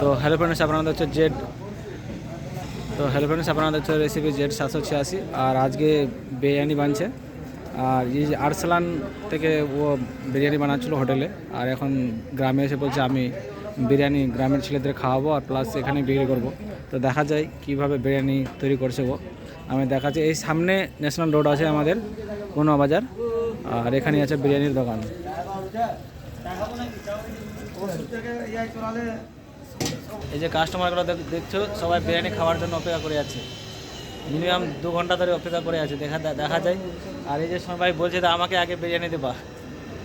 তো hello friends আপনারা হচ্ছে জেড। তো হ্যালো ফ্রেন্ডস আপনারা হচ্ছে রেসিপি জেড সাতশো ছিয়াশি। আর আজকে বিরিয়ানি বানছে। আর এই যে আরসালান থেকে ও বিরিয়ানি বানাচ্ছিলো হোটেলে। আর এখন গ্রামে এসে বলছে, আমি বিরিয়ানি গ্রামের ছেলেদের খাওয়াবো আর প্লাস এখানে বিক্রি করব। তো দেখা যায় কীভাবে বিরিয়ানি তৈরি করছে ও। আমি দেখাচ্ছি, এই সামনে ন্যাশনাল রোড আছে আমাদের কোনো বাজার, আর এখানে আছে বিরিয়ানির দোকান। এই যে কাস্টমারগুলো দেখ- দেখছ, সবাই বিরিয়ানি খাওয়ার জন্য অপেক্ষা করে আছে। মিনিমাম দু ঘণ্টা ধরে অপেক্ষা করে আছে, দেখা দেখা যায়। আর এই যে সবাই বলছে আমাকে আগে বিরিয়ানি দেবা।